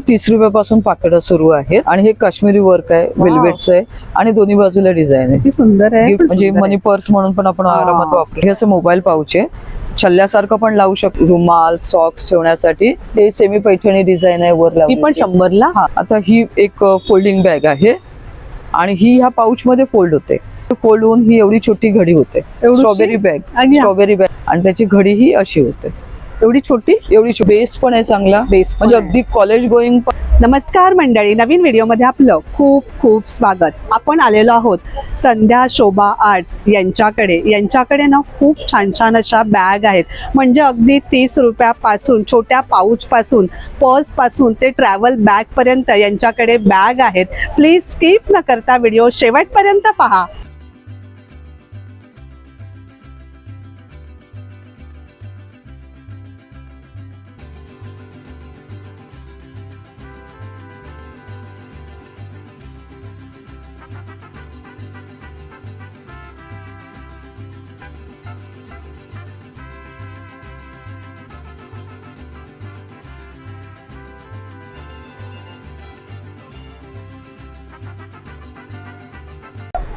तीस रुपयापासून पाकिटं सुरू आहेत. आणि हे काश्मीरी वर्क आहे. वेल्वेटचं आहे आणि दोन्ही बाजूला डिझाईन आहे. किती सुंदर आहे म्हणजे मनी. पर्स म्हणून पण आपण. आरामात वापरू हे असं मोबाईल पाऊच आहे. छल्ल्यासारखं पण लावू शकतो. रुमाल सॉक्स ठेवण्यासाठी. हे सेमी पैठणी डिझाईन आहे वर ही पण. शंभरला? आता ही एक फोल्डिंग बॅग आहे. आणि ही ह्या पाऊच मध्ये फोल्ड होते. फोल्ड होऊन ही एवढी छोटी घडी होते? स्ट्रॉबेरी बॅग स्ट्रॉबेरी बॅग आणि त्याची घडी ही अशी होते. एवढी छोटी एवढी बेस पण आहे चांगला. बेस म्हणजे अगदी कॉलेज गोईंग नमस्कार मंडळी. नवीन व्हिडिओमध्ये आपलं खूप खूप स्वागत. आपण आलेलो आहोत संध्या शोभा आर्ट्स यांच्याकडे. यांच्याकडे ना खूप छान छान अशा बॅग आहेत. म्हणजे अगदी तीस रुपयापासून छोट्या पाऊचपासून पर्सपासून ते ट्रॅव्हल बॅगपर्यंत यांच्याकडे बॅग आहेत. प्लीज स्किप न करता व्हिडिओ शेवटपर्यंत पहा.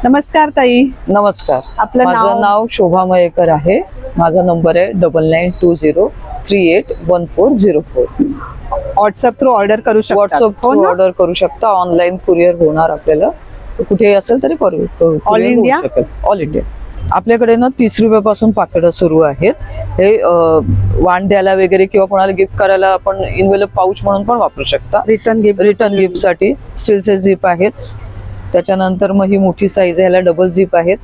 नमस्कार ताई. नमस्कार. आपलं माझं नाव? शोभा मयेकर आहे. माझा नंबर आहे double nine two zero three eight one four zero four. WhatsApp through order करू शकता व्हॉट्सअप ना? ऑर्डर करू शकता. ऑनलाईन कुरिअर होणार आपल्याला. कुठेही असेल तरी करू All India? ऑल इंडिया आपल्याकडे ना तीस रुपयापासून पाकिटं सुरू आहेत. हे वाण द्यायला वगैरे किंवा कोणाला गिफ्ट करायला आपण इनवेलप पाऊच म्हणून पण वापरू शकता. रिटर्न गिफ्ट रिटर्न गिफ्टसाठी. स्टीलचे झिप आहेत. त्याच्यानंतर मग ही मोठी साईज आहे ह्याला डबल झिप आहेत.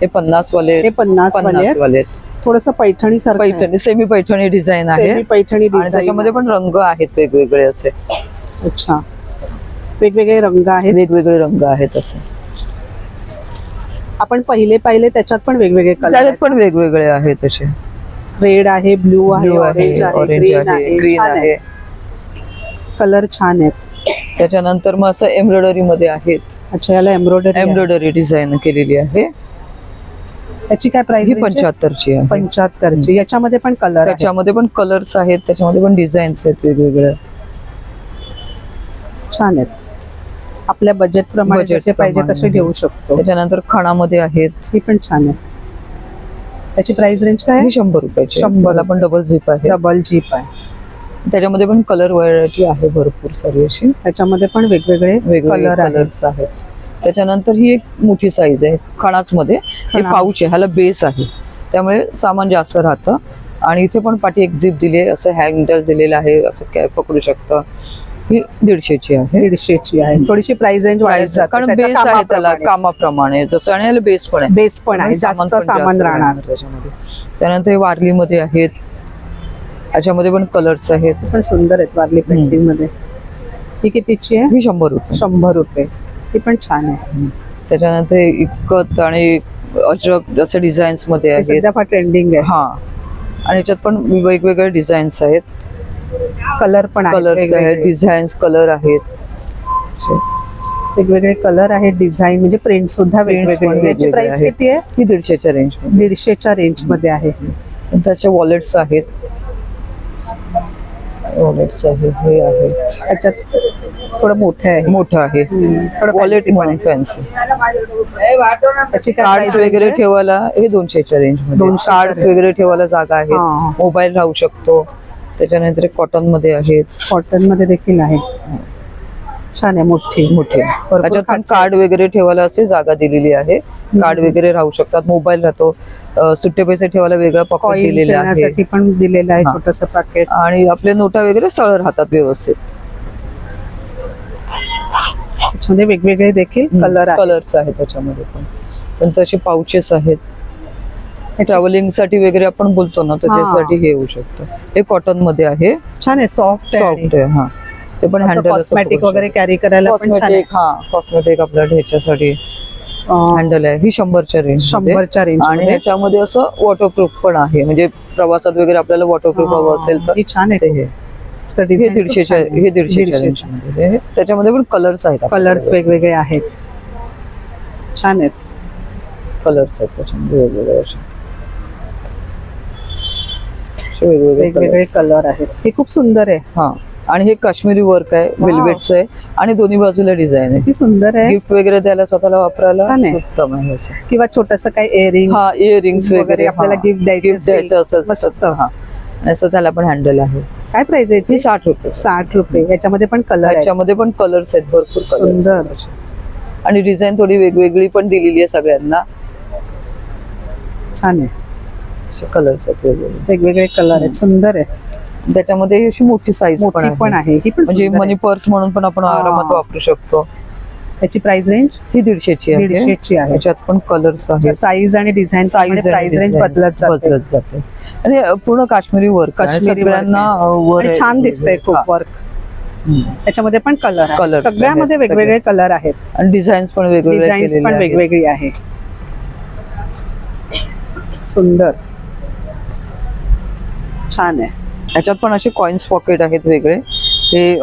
हे पन्नास वाले हे पन्नास वाले. थोडस पैठणी पैठणी सेमी पैठणी डिझाईन आहे. पैठणी त्याच्यामध्ये पण रंग आहेत वेगवेगळे असे. अच्छा. वेगवेगळे रंग आहेत. वेगवेगळे रंग आहेत असे. आपण पहिले पाहिले त्याच्यात पण वेगवेगळे कलर पण वेगवेगळे आहेत तसे रेड आहे ब्लू आहे ऑरेंज आहे ग्रीन आहे कलर छान आहेत. त्याच्यानंतर मग असं एम्ब्रॉयडरी मध्ये आहेत. अच्छा याला एम्ब्रॉयडरी एम्ब्रॉयडरी डिझाईन केलेली आहे. याची काय प्राइस ही पंच्याहत्तरची आहे. पंच्याहत्तरची. याच्यामध्ये पण कलर आहे त्याच्यामध्ये पण कलर्स आहेत त्याच्यामध्ये पण डिझाईन्स आहेत वेगवेगळे छान आहेत. आपल्या बजेट प्रमाणे जसे पाहिजे. तसे घेऊ शकतो. त्याच्यानंतर खणामध्ये आहेत. ही पण छान आहे. याची प्राइस रेंज काय ही शंभर रुपयाची शंभर शंभरला पण डबल झिप आहे. डबल जीप आहे. त्याच्यामध्ये पण कलर व्हरायटी आहे भरपूर सारी अशी त्याच्यामध्ये पण वेगवेगळे वेगवेगळे कलर आहेत. कलर्स आहेत. त्याच्यानंतर ही एक मोठी साईज आहे खणाच मध्ये हे खणा. पाऊच आहे ह्याला बेस आहे. त्यामुळे सामान जास्त राहतं. आणि इथे पण पाठी एक झिप दिली आहे असं हँडल दिलेलं आहे असं काय पकडू शकतं. ही दीडशेची आहे. दीडशेची आहे. थोडीशी प्राइस रेंज वाढत जाते. कारण त्याच्या बेस आहे त्याला कामाप्रमाणे. कामाप्रमाणे जसं आणि ह्याला बेस पण आहे. बेस पण आहे. त्यामुळे जास्त पण सामान राहणार. त्याच्यामध्ये. त्यानंतर हे वारलीमध्ये आहेत. याच्यामध्ये पण कलर्स आहेत. पण सुंदर आहेत वारली पेंटिंगमध्ये ही कितीची आहे? ही शंभर रुपये. शंभर रुपये. ही पण छान आहे. त्याच्यानंतर इकत आणि अजरक असे डिझाईन्समध्ये ही आहेत. सध्या फार ट्रेंडिंग आहे. हा. आणि याच्यात पण वेगवेगळे डिझाईन्स आहेत. कलर पण आहेत कलर्स आहेत वेगवेगळे. डिझाईन्स कलर आहेत. असे. वेगवेगळे कलर आहेत डिझाईन म्हणजे प्रिंट सुद्धा Prints पण वेगवेगळे याची वेगवेगळे प्राइस आहेत. किती आहे? ही दीडशेच्या रेंजमध्ये. दीडशेच्या रेंजमध्ये आहे. त्याचे वॉलेट्स आहेत. वॉलेट्स आहेत हे आहेत त्याच्यात थोडं मोठं आहे. मोठं आहे. थोडं वॉलेट fancy पण फॅन्सी त्याची कार्ड्स प्राइस वगैरे ठेवायला हे दोनशेच्या रेंजमध्ये 200 च्या कार्ड्स range. वगैरे ठेवायला जागा हा, आहे. हा. मोबाईल राहू शकतो. त्याच्यानंतर कॉटनमध्ये आहेत कॉटनमध्ये देखील आहे. छान आहे मोठी. मोठे. त्याच्यात खाच. कार्ड वगैरे ठेवायला असे जागा दिलेली आहे. कार्ड वगैरे राहू शकतात. मोबाईल राहतो. सुट्टे पैसे ठेवायला वेगळा पॉकेट दिलेला आहे. पण दिलेलं आहे. छोटस पॅकेट आणि आपले नोटा वगैरे सरळ राहतात व्यवस्थित. त्याच्यामध्ये वेगवेगळे देखील कलर कलर्स आहेत. त्याच्यामध्ये पण. पण तसे पाउचेस आहेत. ट्रॅव्हलिंगसाठी वगैरे आपण बोलतो ना त्याच्यासाठी हे. होऊ शकतं. हे कॉटनमध्ये आहे. छान आहे सॉफ्ट सॉफ्ट आहे हा. ते पण हँडल कॉस्मॅटिक वगैरे कॅरी करायला कॉस्मेटिक हा कॉस्मेटिक आपल्या ह्याच्यासाठी. हँडल आहे. ही शंभरच्या रेंज शंभरच्या रेंज आणि ह्याच्यामध्ये असं वॉटरप्रूफ पण आहे. म्हणजे प्रवासात वगैरे आपल्याला वॉटरप्रूफ हवं असेल तर छान आहे. हे. हे दीडशेच्या हे आहे. त्याच्यामध्ये पण कलर्स आहेत कलर्स वेगवेगळे आहेत. छान आहेत. कलर्स आहेत त्याच्यामध्ये वेगवेगळे असे वेगवेगळे कलर आहेत. हे खूप सुंदर आहे. हा. आणि हे काश्मीरी वर्क आहे. वेल्वेटचं आहे. आणि दोन्ही बाजूला डिझाईन आहे. किती सुंदर आहे. गिफ्ट वगैरे द्यायला स्वतःला वापरायला. उत्तम आहे असं. किंवा छोटस काही इयरिंग हा इयरिंग्स वगैरे आपल्याला gift द्यायचे. असेल मस्त. हा. असं त्याला पण हँडल आहे. काय प्राइस आहे ती साठ रुपये. साठ रुपये. याच्यामध्ये पण कलर आहे त्याच्यामध्ये पण कलर्स आहेत भरपूर सुंदर. आणि डिझाईन थोडी वेगवेगळी पण दिलेली आहे सगळ्यांना. छान आहे. कलर्स आहेत वेगवेगळे वेगवेगळे कलर आहेत. सुंदर आहे. त्याच्यामध्ये अशी मोठी साईज पण मोठी पण आहे. ही पण म्हणजे मनी. पर्स म्हणून पण आपण. आरामात वापरू शकतो. याची प्राइस रेंज ही दीडशेची आहे. दीडशेची आहे. त्याच्यात पण कलर्स आहेत. साईज आणि डिझाईन साईज प्राइस रेंज बदलत बदलत जाते. आणि पूर्ण काश्मीरी वर्क काश्मीरी. वर छान दिसतंय खूप. वर्क. त्याच्यामध्ये पण कलर Colours सगळ्यामध्ये वेगवेगळे कलर आहेत. आणि डिझाईन्स पण वेगवेगळे डिझाईन्स पण. वेगवेगळी आहे. सुंदर. छान आहे. ह्याच्यात पण असे कॉइन्स पॉकेट आहेत वेगळे. हे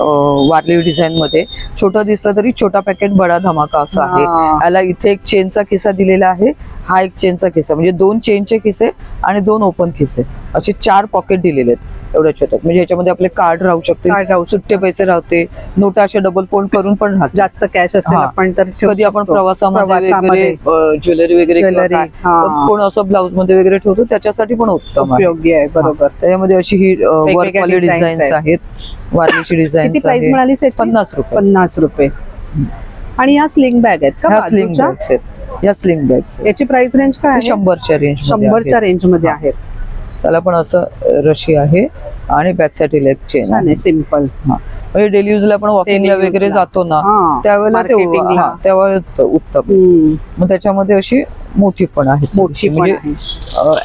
वारली डिझाईन मध्ये. छोटं दिसलं तरी छोटा पॅकेट बडा धमाका असं आहे. याला इथे एक चेनचा किस्सा दिलेला आहे. हा एक चेनचा किस्सा म्हणजे दोन चेनचे किस्से आणि दोन ओपन खिसे. असे चार पॉकेट दिलेले आहेत. एवढ्या छोट्यात म्हणजे ह्याच्यामध्ये आपले कार्ड राहू शकते Card राहू सुट्टे पैसे राहते नोटा असे डबल फोल्ड करून पण राहते जास्त कॅश असेल हा. आपण तर ठेवू कधी आपण शकतो. प्रवासामध्ये वगैरे ज्वेलरी वगैरे किंवा Jewelry, काय, हा. तर कोण असं ब्लाऊजमध्ये वगैरे ठेवतो त्याच्यासाठी पण उत्तम आहे. उपयोगी आहे बरोबर. त्याच्यामध्ये अशी ही वेगवेगळ्या वर्कवाले designs डिझाईन्स आहेत. आहेत. वारलीची डिझाईन किती प्राइस मिळाली? पन्नास रुपये. पन्नास रुपये. आणि ह्या स्लिंग बॅग आहेत का ह्या स्लिंग बाजूच्या? बॅग्स आहेत. या स्लिंग बॅग्स याची प्राइस रेंज काय आहे? शंभरच्या रेंज शंभरच्या रेंजमध्ये आहे त्याला पण असं रशी आहे आणि बॅकसाठी एक चेन आहे सिंपल म्हणजे डेली युजला पण वॉकिंगला वगैरे. जातो ना त्यावेळेला ते त्यावेळेला उत्तम मग त्याच्यामध्ये अशी मोठी पण आहे. मोठी आहे.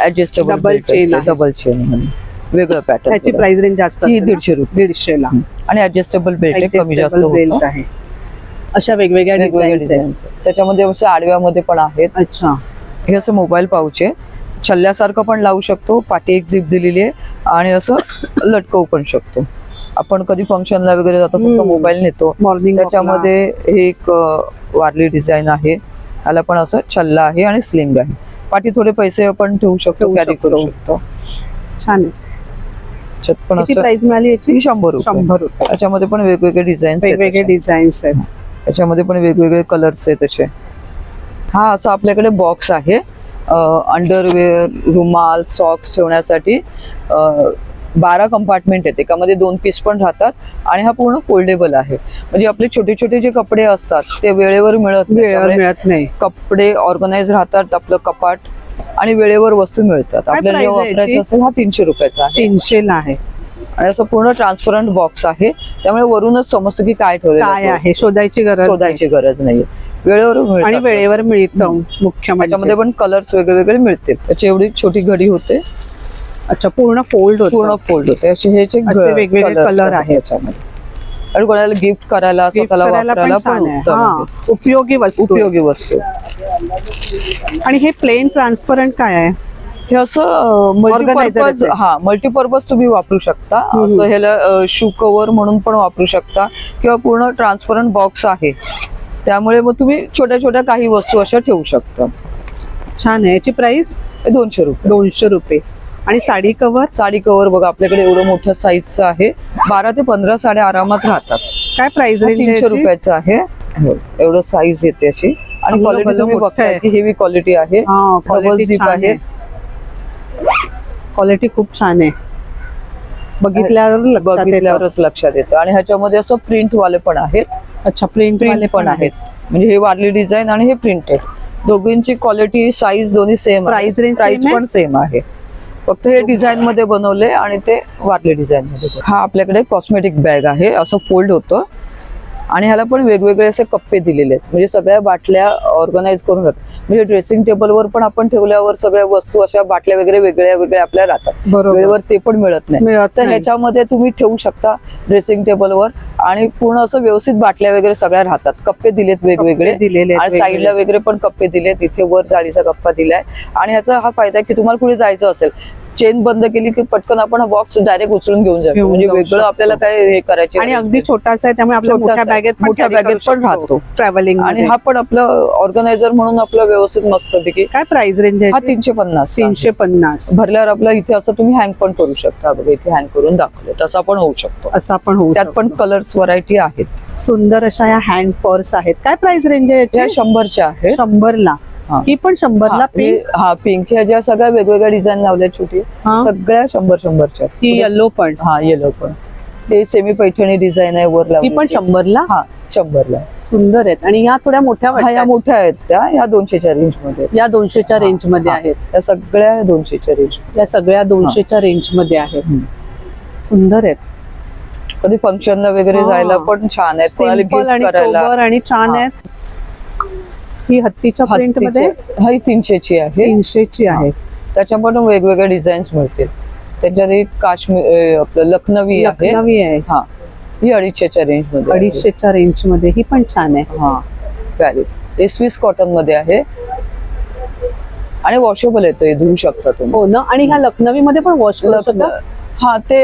ऍडजस्टेबल chain आहे. डबल चेन वेगळं त्याची पॅटर्न प्राइस रेंज जास्त? दीडशे रुपये. दीडशे ला आणि ऍडजस्टेबल बेल्ट आहे कमी जास्त belt आहे. अशा वेगवेगळ्या वेगवेगळे डिझाईन डिझाईन्स त्याच्यामध्ये असे आडव्यामध्ये पण आहेत. अच्छा. हे असं मोबाईल पाऊच आहे. छल्ल्यासारखं पण लावू शकतो पाठी एक झिप दिलेली आहे आणि असं लटकवू पण शकतो. आपण कधी फंक्शनला वगैरे जातो फक्त. मोबाईल नेतो. मॉर्निंग त्याच्यामध्ये हे एक वारली डिझाईन आहे. याला पण असं छल्ला आहे आणि स्लिंग आहे. पाठी थोडे पैसे आपण ठेवू शकतो कॅरी करू शकतो. छान पण प्राइस मिळाली याची? शंभर शंभर रुपये. त्याच्यामध्ये पण वेगवेगळे डिझाईन्स वेगवेगळे डिझाईन्स आहेत. त्याच्यामध्ये पण वेगवेगळे कलर्स आहेत त्याचे हा असा आपल्याकडे बॉक्स आहे. अंडरवेअर रुमाल सॉक्स ठेवण्यासाठी बारा कंपार्टमेंट आहेत. एकामध्ये दोन पीस पण राहतात आणि हा पूर्ण फोल्डेबल आहे. म्हणजे आपले छोटे छोटे जे कपडे असतात ते वेळेवर मिळत नाही. मिळत नाही. कपडे ऑर्गनाईज राहतात आपलं कपाट आणि वेळेवर वस्तू मिळतात. आपल्याला जेव्हा? वापरायचं असेल हा तीनशे रुपयाचा आहे. तीनशे ला आहे. आणि असं पूर्ण ट्रान्सपरंट बॉक्स आहे. त्यामुळे वरूनच समजतं की काय ठेवलेलं काय आहे. शोधायची गरज शोधायची गरज नाहीये. वेळेवर. आणि वेळेवर मिळतं मुख्य म्हणजे त्याच्यामध्ये पण कलर्स वेगळे वेगळे मिळतील त्याची एवढी छोटी घडी होते अच्छा पूर्ण फोल्ड पूर्ण होतं फोल्ड होते असे हे जे वेगवेगळे आहेत आहेत. त्याच्यामध्ये आणि कोणाला गिफ्ट करायला स्वतःला वापरायला पण आहे आहे. उपयोगी वस्तू आहे. उपयोगी वस्तू आणि हे प्लेन ट्रान्सपरंट काय आहे हे असं मल्टीपर्पज आहे. हा मल्टीपर्पज तुम्ही वापरू शकता. असं ह्याला शू कव्हर म्हणून पण वापरू शकता किंवा पूर्ण ट्रान्सपरंट बॉक्स आहे त्यामुळे मग तुम्ही छोट्या छोट्या काही वस्तू अशा ठेवू शकता. छान आहे. याची प्राइस दोनशे रुपये. दोनशे रुपये. आणि साडी कव्हर साडी कव्हर बघा आपल्याकडे एवढं मोठ्या साईजचं आहे. बारा ते पंधरा साड्या आरामात राहतात. काय प्राइस तीनशे रुपयाचं आहे. हो, एवढं साईज येते अशी. आणि क्वालिटी भलं तुम्ही मोठं बघताय आहे. की हेवी क्वालिटी आहे. डबल झिप आहे. क्वालिटी खूप छान आहे. बघितल्यावर बघितल्यावरच लक्षात येतं. आणि ह्याच्यामध्ये असं प्रिंट वाले पण आहेत. अच्छा प्रिंट प्रिंट पण आहेत. म्हणजे हे वारली डिझाईन आणि हे प्रिंटेड दोघींची क्वालिटी साईज दोन्ही सेम प्राइस same आहे? पण सेम आहे. फक्त हे डिझाईन मध्ये बनवले आणि ते वारली डिझाईन मध्ये. हा आपल्याकडे कॉस्मेटिक बॅग आहे. असं फोल्ड होतं. आणि ह्याला पण वेगवेगळे असे कप्पे दिलेले आहेत. म्हणजे सगळ्या बाटल्या ऑर्गनाईज करून राहतात. म्हणजे ड्रेसिंग टेबलवर पण आपण ठेवल्यावर सगळ्या वस्तू अशा बाटल्या वगैरे वेगळ्या वेगळ्या आपल्या राहतात. वेळेवर ते पण मिळत नाही. तर. ह्याच्यामध्ये तुम्ही ठेवू शकता ड्रेसिंग टेबलवर आणि पूर्ण असं व्यवस्थित बाटल्या वगैरे सगळ्या राहतात. कप्पे दिलेत वेगवेगळे. दिलेले आणि साईडला. वगैरे पण कप्पे दिलेत. इथे वर जाळीचा कप्पा दिलाय. आणि ह्याचा हा फायदा की तुम्हाला कुठे जायचं असेल चेन बंद केली की पटकन आपण हा बॉक्स डायरेक्ट उचलून घेऊन जातो. म्हणजे वेगळं. आपल्याला काय हे करायचे आणि अगदी छोटासा आहे त्यामुळे आपल्या मोठ्या आहे. बॅगेत मोठ्या बॅगेत पण राहतो. ट्रॅव्हलिंग आणि हा पण आपलं ऑर्गनायझर म्हणून आपलं व्यवस्थित मस्त पैकी काय प्राइस रेंज हा आहे तीनशे पन्नास तीनशे पन्नास. भरल्यावर आपला इथे असं तुम्ही हँग पण करू शकता. बघा इथे हँग करून दाखवले. तसा पण होऊ शकतो. असा पण होऊ त्यात पण. कलर्स व्हरायटी आहेत. सुंदर अशा या हँड पर्स आहेत. काय प्राइस रेंज आहे शंभरच्या आहेत. शंभरला. हा. पण शंभरला पिंक हे- पिंक ह्या ज्या सगळ्या वेगवेगळ्या डिझाईन लावल्या छोटी. सगळ्या शंभर शंभरच्या. ही येलो पण हा येलो पण ते सेमी पैठणी डिझाईन आहे वर ही लावलेली. पण शंभरला हा शंभरला सुंदर आहेत आणि या थोड्या मोठ्या या. मोठ्या आहेत त्या ह्या दोनशेच्या रेंजमध्ये. या दोनशेच्या रेंजमध्ये. आहेत त्या सगळ्या दोनशेच्या रेंज या सगळ्या दोनशेच्या रेंजमध्ये आहेत सुंदर आहेत कधी फंक्शनला वगैरे. जायला पण छान आहेत आणि छान. आहेत ही हत्तीच्या प्रिंटमध्ये हा ही तीनशेची आहे. तीनशेची आहे. त्याच्या पण वेगवेगळ्या डिझाईन्स मिळतील. त्याच्यात एक काश्मीर आपलं लखनवी आहे. लखनवी आहे. हा. ही अडीचशेच्या रेंजमध्ये. अडीचशेच्या रेंजमध्ये ही पण छान आहे. हा. पॅरिस. हे स्विस कॉटनमध्ये आहे. आणि वॉशेबल येतं हे धुवू शकता तुम्ही. हो ना? आणि ह्या लखनवी मध्ये पण वॉश करू शकता हा ते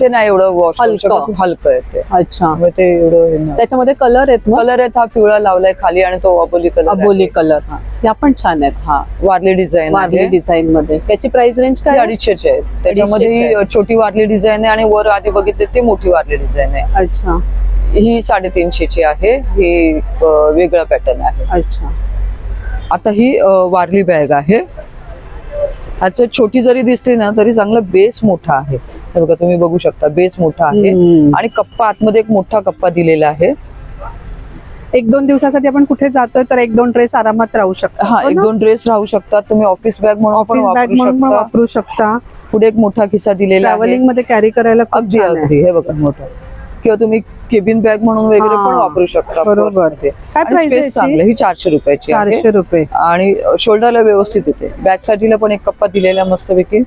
ते नाही एवढं वॉश हलकं. हलकं आहे ते. अच्छा. त्यामुळे ते एवढं हे. त्याच्यामध्ये कलर आहेत मग? कलर आहेत हा पिवळा लावलाय खाली आणि तो अबोली कलर अबोली कलर या पण छान आहेत हा. वारली डिझाईन वारली डिझाईन मध्ये. त्याची प्राइस रेंज काय? अडीचशेचे आहेत त्याच्यामध्ये ही छोटी वारली डिझाईन आहे आणि वर आधी बघितले ते मोठी वारली डिझाईन आहे. अच्छा. ही साडेतीनशेची आहे. ही वेगळा पॅटर्न आहे. अच्छा. आता ही वारली बॅग आहे. ह्याच्यात छोटी जरी दिसली ना तरी चांगला बेस मोठा आहे. हे बघा तुम्ही बघू शकता बेस मोठा आहे. आणि कप्पा आतमध्ये एक मोठा कप्पा दिलेला आहे. एक दोन दिवसासाठी आपण कुठे जातोय तर एक दोन ड्रेस आरामात राहू शकतो हा एक दोन ड्रेस राहू शकतात. तुम्ही ऑफिस बॅग म्हणून ऑफिस बॅग वापरू म्हणून वापरू शकता. पुढे एक मोठा खिसा दिलेला ट्रॅव्हलिंगमध्ये कॅरी करायला अगदी अगदी. हे बघा मोठं. किंवा तुम्ही केबिन बॅग म्हणून वगैरे हा, पण वापरू शकता बरोबर. काय? चांगली आहे. ही चारशे रुपयाची. चारशे रुपये. आणि शोल्डरला व्यवस्थित येते. बॅक साईडला पण एक कप्पा दिलेला मस्तपैकी.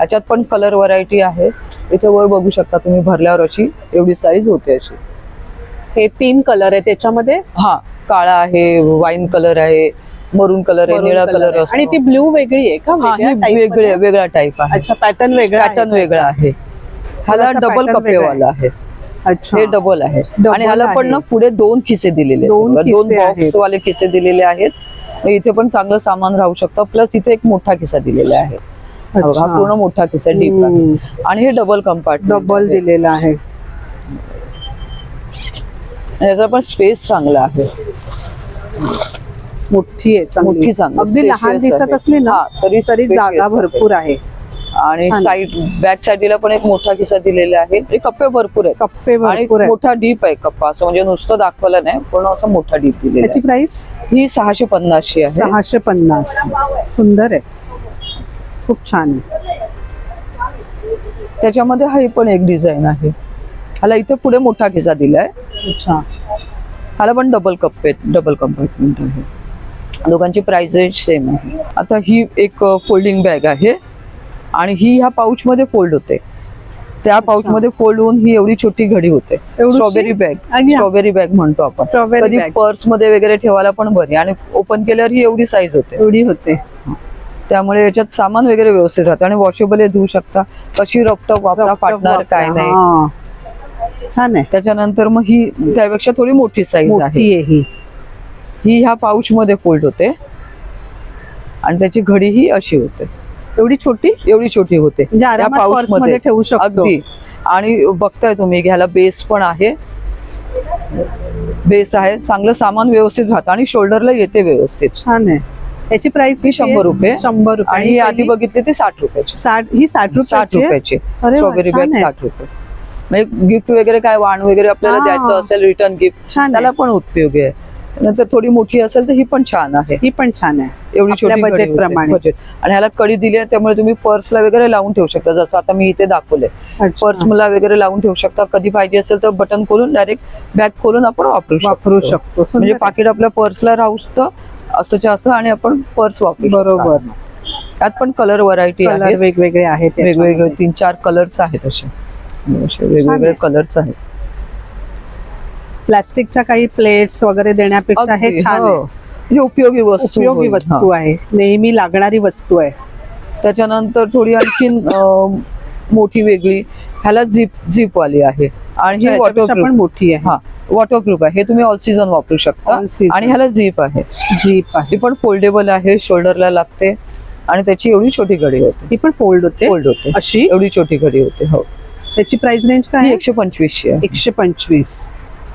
याच्यात पण कलर व्हरायटी आहे. इथे वर बघू शकता तुम्ही भरल्यावर अशी एवढी साईज होते अशी. हे तीन कलर आहे त्याच्यामध्ये हा काळा आहे वाईन कलर आहे मरून कलर आहे निळा कलर आहे. आणि ती ब्ल्यू वेगळी आहे का? हा वेगळ्या ही वेगळी टाईप आहे अच्छा पॅटर्न वेगळा पॅटर्न वेगळा आहे. थोडासा डबल कप्पेवाला आहे. अच्छा. हे डबल आहे. आणि ह्याला पण. ना पुढे दोन खिसे दिलेले. दोन. बॉक्स वाले खिसे दिलेले आहेत. इथे पण चांगलं सामान राहू शकतं. प्लस इथे एक मोठा खिसा दिलेला आहे. हा पूर्ण मोठा खिसा डीप आहे. आणि हे डबल कंपार्टमेंट डबल दिलेला आहे. याचा पण स्पेस चांगला आहे. मोठी आहे. मोठी चांगली, अगदी लहान दिसत. असली ना तरी तरी जागा. भरपूर आहे. आणि. साईड बॅक साईडला पण एक मोठा खिसा दिलेला आहे. हे कप्पे भरपूर आहेत. कप्पे भरपूर आहेत. मोठा डीप आहे कप्पा. असं म्हणजे नुसतं दाखवलं नाही पण असा मोठा डीप दिलेला त्याची आहे. प्राइस ही सहाशे पन्नासची आहे. सहाशे पन्नास. सुंदर आहे. खूप छान आहे. त्याच्यामध्ये हा पण एक डिझाईन आहे. ह्याला इथे पुढे मोठा खिसा दिलाय. अच्छा. ह्याला पण डबल कप आहेत. डबल कंपार्टमेंट आहे. दोघांची प्राइस सेम आहे. आता ही एक फोल्डिंग बॅग आहे. आणि ही ह्या पाऊच मध्ये फोल्ड होते. त्या पाऊच मध्ये फोल्ड होऊन ही एवढी छोटी घडी होते? Strawberry bag. स्ट्रॉबेरी बॅग म्हणतो आपण. Bag. पर्समध्ये वगैरे ठेवायला पण बरी. आणि ओपन केल्यावर ही एवढी साईज होते. एवढी होते. त्यामुळे याच्यात सामान वगैरे व्यवस्थित राहतं. आणि वॉशेबल हे धुवू शकता. कशी रपटप वापरा फाटणार काय. नाही. छान आहे. त्याच्यानंतर मग ही त्यापेक्षा थोडी मोठी साईज आहे. ही. ही ह्या पाऊच मध्ये फोल्ड होते. आणि त्याची घडी ही अशी होते. एवढी छोटी? एवढी छोटी होते. म्हणजे मध्ये ठेवू शकतो. अगदी आणि बघताय तुम्ही ह्याला बेस पण आहे. बेस आहे. चांगलं सामान व्यवस्थित राहतं आणि शोल्डरला येते व्यवस्थित. छान आहे. याची प्राइस ही शंभर रुपये. शंभर रुपये. आणि आधी बघितली ती साठ रुपयाची. साठ ही साठ साठ रुपयाची स्ट्रॉबेरी बॅग. साठ रुपये. म्हणजे गिफ्ट वगैरे काय वाण वगैरे आपल्याला. द्यायचं असेल रिटर्न गिफ्ट छान त्याला. पण उपयोगी आहे. नंतर थोडी मोठी असेल तर ही पण छान आहे ही पण छान आहे एवढी छोटी होते, प्रमाणे. budget. आणि ह्याला कडी दिली आहे त्यामुळे तुम्ही पर्सला वगैरे लावून ठेवू शकता जसं आता मी इथे दाखवले अच्छा. पर्स मला वगैरे लावून ठेवू शकता कधी पाहिजे असेल तर बटन खोलून डायरेक्ट बॅग खोलून आपण वापरू वापरू शकतो म्हणजे. पाकिट आपल्या पर्सला राहू शकतं असंच्या असं आणि आपण पर्स वापरू. बरोबर त्यात पण कलर व्हरायटी वेगवेगळे आहेत वेगवेगळे. तीन चार कलर्स आहेत असे असे वेगवेगळे. कलर्स आहेत प्लास्टिकच्या काही प्लेट्स वगैरे देण्यापेक्षा हे छान हो. आहे. उपयोगी वस्तू उपयोगी होईल. वस्तू आहे. नेहमी लागणारी वस्तू आहे. त्याच्यानंतर थोडी आणखीन अं, मोठी वेगळी ह्याला झिप झिप वाली आहे. आणि ही ह्याच्यापेक्षा पण मोठी आहे. हा वॉटरप्रूफ आहे. हे तुम्ही ऑल सीझन वापरू शकता. All season. आणि ह्याला झिप आहे. जीप आहे. ही पण फोल्डेबल आहे शोल्डरला लागते. आणि त्याची एवढी छोटी घडी होते. ती पण फोल्ड होते? फोल्ड होते. अशी? एवढी छोटी घडी होते हो. त्याची प्राइस रेंज काय ही आहे? एकशे पंचवीसची आहे. एकशे पंचवीस.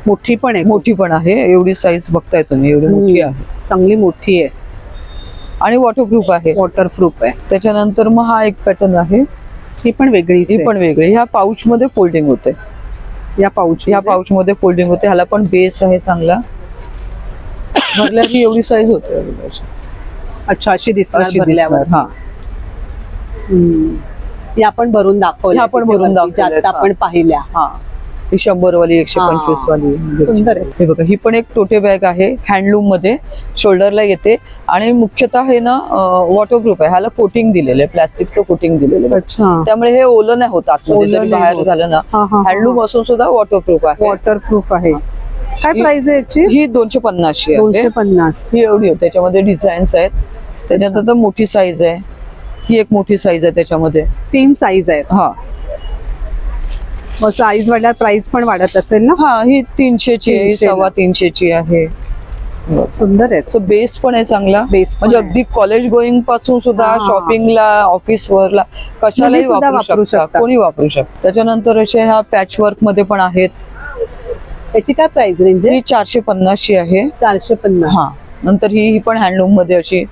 मोठी पण आहे मोठी पण आहे. एवढी साईज बघताय तुम्ही एवढी मोठी आहे. चांगली मोठी आहे. आणि वॉटरप्रूफ आहे. वॉटरप्रूफ आहे. त्याच्यानंतर मग हा एक पॅटर्न आहे. ही पण वेगळी ही पण वेगळी. ह्या पाऊच मध्ये फोल्डिंग होते. या पाऊच ह्या पाऊच मध्ये फोल्डिंग होते. ह्याला पण बेस आहे चांगला. भरल्या ही एवढी साईज होते. अच्छा अशी दिसणार अशी भरल्यावर. दिसणार, हा. या पण भरून दाखवल्या ह्या पण तिथे भरून आता आपण पाहिल्या. हा. ही शंभर वाली एकशे. पंचवीस वाली सुंदर आहे. हे बघा ही पण एक टोटे बॅग आहे हँडलूममध्ये शोल्डरला येते. आणि मुख्यतः हे ना वॉटरप्रूफ आहे. ह्याला कोटिंग दिलेलं आहे प्लास्टिकचं कोटिंग दिलेलं आहे. त्यामुळे हे ओलं नाही होत आतमध्ये बाहेर. झालं ना. हँडलूम असून सुद्धा वॉटरप्रूफ आहे. वॉटरप्रूफ आहे. काय प्राइस आहे याची? ही दोनशे दोनशे पन्नास. ही एवढी आहे. त्याच्यामध्ये डिझाईन्स आहेत. त्याच्यानंतर मोठी साईज आहे. ही एक मोठी साईज आहे त्याच्यामध्ये. तीन साईज आहेत. हा. मग साईज वाढल्यावर प्राइस पण वाढत असेल ना? हा ही तीनशेची आहे ही 300 ला. सव्वा तीनशेची आहे. सुंदर आहेत सो बेस पण आहे चांगला. पण म्हणजे आहे. अगदी कॉलेज गोईंगपासून सुद्धा हा. शॉपिंगला ऑफिस वरला कशालाही मुली सुद्धा वापरू वापरू शकता. कोणी वापरू शकता. त्याच्यानंतर असे ह्या पॅच वर्कमध्ये पण आहेत. याची काय प्राइस रेंज आहे? ही चारशे पन्नासची आहे. चारशे पन्नास. हा. नंतर ही ही पण हँडलूममध्ये अशी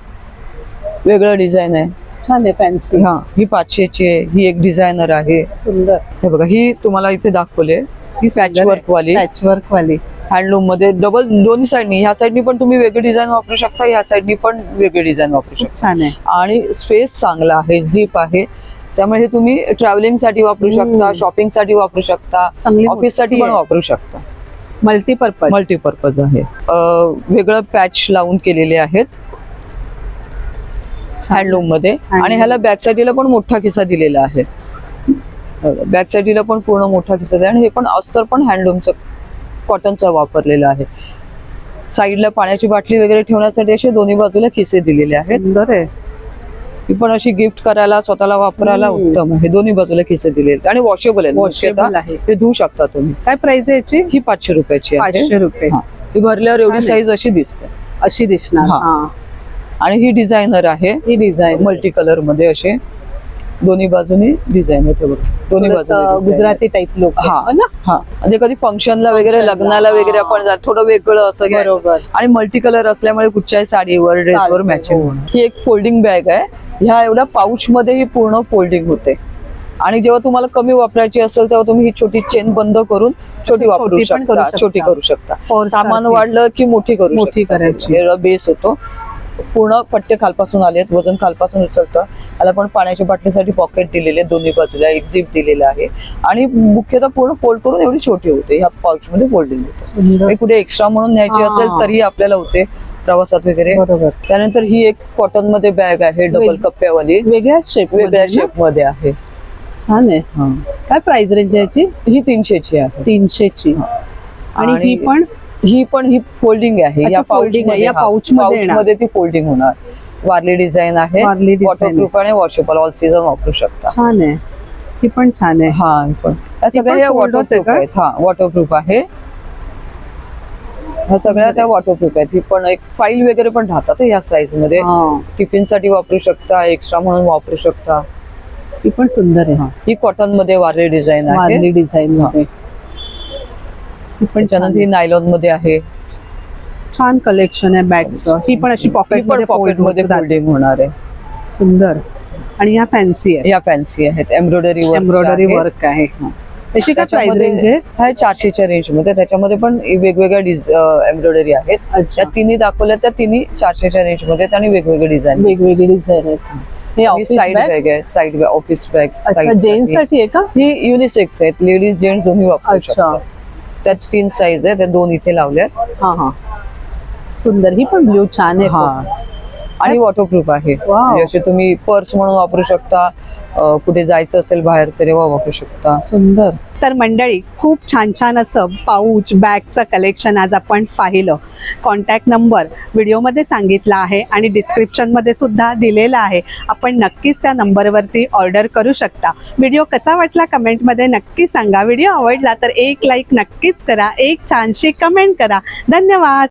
वेगळं डिझाईन आहे. छान आहे फॅन्सी हा ही पाचशेची आहे ही एक डिझायनर आहे. सुंदर. हे बघा ही तुम्हाला इथे दाखवले ही पॅच वर्क वाली पॅच वर्क वाली हँडलूममध्ये डबल दोन्ही साईडनी ह्या साईडनी पण तुम्ही वेगळी डिझाईन वापरू शकता ह्या साईडनी पण वेगळी डिझाईन वापरू शकता. छान आहे. आणि स्पेस चांगला आहे जीप आहे. त्यामुळे हे तुम्ही ट्रॅव्हलिंगसाठी वापरू शकता. शॉपिंगसाठी वापरू शकता ऑफिससाठी पण. वापरू शकता. मल्टीपर्पज मल्टीपर्पज आहे. वेगळं पॅच लावून केलेले आहेत. हँडलूममध्ये. आणि. ह्याला बॅक साईडला पण मोठा खिसा दिलेला आहे. बॅक साईडला पण पूर्ण मोठा खिसा आहे. आणि हे पण अस्तर पण हँडलूमचं कॉटनचा वापरलेला आहे. साईडला पाण्याची बाटली वगैरे ठेवण्यासाठी असे दोन्ही बाजूला खिसे दिलेले आहेत. ही पण अशी गिफ्ट करायला स्वतःला वापरायला. उत्तम आहे. दोन्ही बाजूला खिसे दिलेले आणि वॉशेबल आहे वॉशेबल आहे. ते धुवू शकता तुम्ही. काय प्राइस आहे याची? ही पाचशे रुपयाची आहे. पाचशे रुपये. हा. ही भरल्यावर एवढी. साईज अशी दिसते. अशी दिसणार. आणि ही डिझायनर आहे ही डिझाईन मल्टी कलरमध्ये असे दोन्ही बाजूनी डिझाईन आहे दोन्ही बाजूनी गुजराती टाईप लोक हा. ना हा म्हणजे कधी फंक्शनला वगैरे लग्नाला वगैरे हा. आपण थोडं वेगळं असं. बरोबर आणि मल्टी कलर असल्यामुळे कुठच्याही साडीवर ड्रेसवर मॅचिंग हो. ही एक फोल्डिंग बॅग आहे ह्या एवढ्या पाऊच मध्ये ही पूर्ण फोल्डिंग होते आणि जेव्हा तुम्हाला कमी वापरायची असेल तेव्हा तुम्ही ही छोटी चेन बंद करून छोटी वापरू शकता. छोटी करू शकता सामान. वाढलं की मोठी करू मोठी. करायची. बेस होतो पूर्ण पट्टे खालपासून आले आहेत वजन खालपासून उचलतं. याला पण पाण्याच्या बाटलीसाठी पॉकेट दिलेले आहे दोन्ही बाजूला एक झिप दिलेला आहे. आणि मुख्यतः पूर्ण फोल्ड करून एवढी छोटी होते ह्या पाऊच मध्ये फोल्डिंग होते. कुठे एक्स्ट्रा म्हणून न्यायची. असेल तरी आपल्याला होते प्रवासात वगैरे. त्यानंतर ही एक कॉटनमध्ये बॅग आहे डबल कप्प्यावाली. वेगळ्याच शेप वेगळ्या शेपमध्ये आहे. छान आहे. काय प्राइस रेंज आहे याची? ही तीनशेची आहे. तीनशेची. आणि ही पण ही पण ही फोल्डिंग आहे. या आहे. या pouch मध्ये ती फोल्डिंग होणार. वारली डिझाईन आहे. वॉटरप्रूफ आणि वॉशेबल ऑल सीझन वापरू शकता. छान आहे. ही पण छान आहे. हा पण. या सगळ्या वॉटरप्रूफ? आहेत. हा वॉटरप्रूफ आहे. ह्या सगळ्या त्या वॉटरप्रूफ आहेत. ही पण एक फाईल वगैरे पण राहतात या साईजमध्ये. हा, टिफिनसाठी वापरू शकता एक्स्ट्रा म्हणून वापरू शकता. ही पण सुंदर आहे ही. कॉटनमध्ये वारली डिझाईन आहे. वारली डिझाईन पण ही नायलॉनमध्ये आहे. छान कलेक्शन आहे बॅगचं ही पण अशी पॉकेट पण पॉकेटमध्ये फोल्डिंग होणार आहे. सुंदर. आणि ह्या फॅन्सी आहे या फॅन्सी आहेत. एम्ब्रॉयडरी वर्क एम्ब्रॉयडरी वर्क आहे त्याची काय प्राइस रेंज आहे? हा चारशेच्या रेंजमध्ये. त्याच्यामध्ये पण वेगवेगळ्या एम्ब्रॉयडरी आहेत. अच्छा. त्या तिन्ही दाखवल्या त्या तिन्ही चारशेच्या रेंजमध्ये आणि वेगवेगळे डिझाईन वेगवेगळी डिझाईन आहेत. हे. ऑफिस साईड बॅग आहे. साईड बॅग ऑफिस बॅग अच्छा जेंट्ससाठी आहे का? ही युनिसेक्स आहेत. लेडीज जेंट्स दोन्ही वापरू. शकतात त्यात तीन साईज आहे त्या दोन इथे लावल्यात. हा हा. सुंदर. ही पण ब्ल्यू छान आहे हा. आणि वॉटरप्रूफ आहे. म्हणजे असे तुम्ही पर्स म्हणून वापरू शकता कुठे जायचं असेल बाहेर तेव्हा वापरू शकता. सुंदर. तर मंडळी खूप छान छान असं पाऊच बॅगचं कलेक्शन आज आपण पाहिलं. कॉन्टॅक्ट नंबर व्हिडिओमध्ये सांगितला आहे आणि डिस्क्रिप्शनमध्ये सुद्धा दिलेला आहे. आपण नक्कीच त्या नंबरवरती ऑर्डर करू शकता. व्हिडिओ कसा वाटला कमेंटमध्ये नक्की सांगा. व्हिडिओ आवडला तर एक लाईक नक्कीच करा. एक छानशी कमेंट करा. धन्यवाद.